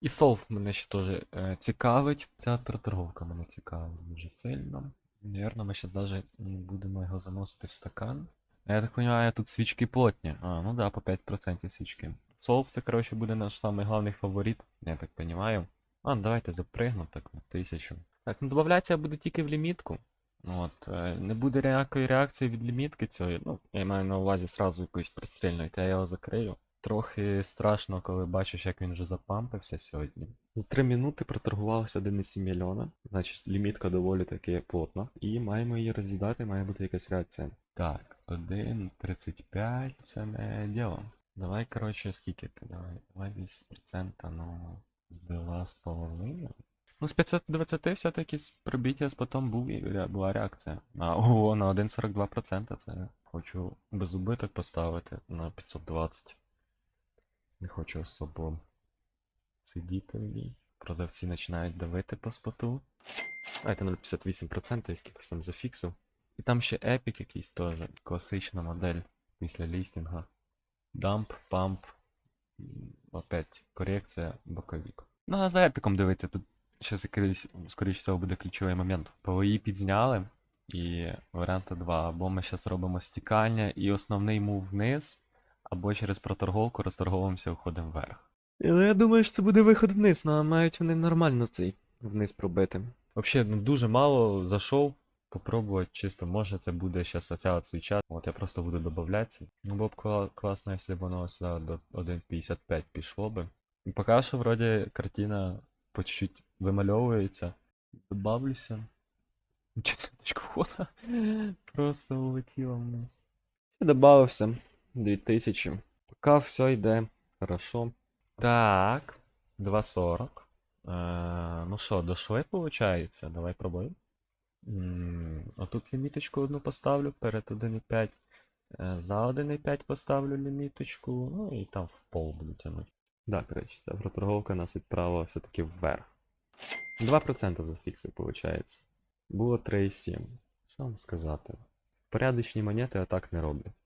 І солв мене ще теж е, цікавить. Ця торговка мене цікавить дуже сильно. Навірно, ми ще навіть будемо його заносити в стакан. Я так розумію, тут свічки плотні. А, ну да, по 5% свічки. Солв це, коротше, буде наш самий главний фаворит, я так розумію. А, ну давайте запригну так на тисячу. Так, ну додавляться буде тільки в лімітку. От, е, не буде ніякої реакції від лімітки цієї. Ну, я маю на увазі сразу якоїсь пристрільної, та я його закрию. Трохи страшно, коли бачиш, як він вже запампився сьогодні. За 3 минути проторгувалося 1,7 мільйона. Значить, лімітка доволі таки плотна. І маємо її роз'їдати, має бути якась реакція. Так, 1,35 це не діло. Давай, коротше, скільки ти? Давай, давай 10%, ну, два з половиною. Ну, з 520 все-таки з пробиття потім був, була реакція. А, ого, на 1,42% це хочу без убиток поставити на 520. Не хочу особо сидіти в ній. Продавці починають давити по споту. Давайте 0,58% якихось там зафіксив. І там ще епік якийсь теж. Класична модель після лістінга. Дамп, памп. Опять корекція, боковік. Ну, а за епіком дивити, тут Щас якийсь, скоріш всього, буде ключовий момент. ПВІ підзняли, і варіанти два. Або ми зараз робимо стікання і основний мув вниз, або через проторговку розторговуємося, виходимо вверх. Але я думаю, що це буде виход вниз, ну а мають вони нормально цей вниз пробити. Взагалі, ну дуже мало зайшов. Попробувати чисто, може це буде зараз оця свіча. От я просто буду додаватися. Ну було б кла- класно, якщо б воно сюди до 1.55 пішло би. І поки що вроді картина по чуть-чуть вимальовується. Добавлюся. Чи це точка входа? Просто улетіло в нас. І добавився 2000. Поки все йде хорошо. Так, 2.40. Е, ну що, дошли, виходить? Давай пробуємо. Отут ліміточку одну поставлю перед 1.5. Е, За 1.5 поставлю ліміточку, ну і там в пол буду тягнути. Да, коротше, ця проторговка нас відправила все-таки вверх. 2% зафіксив, виходить. Було 3,7. Що вам сказати? Порядочні монети отак не роблять.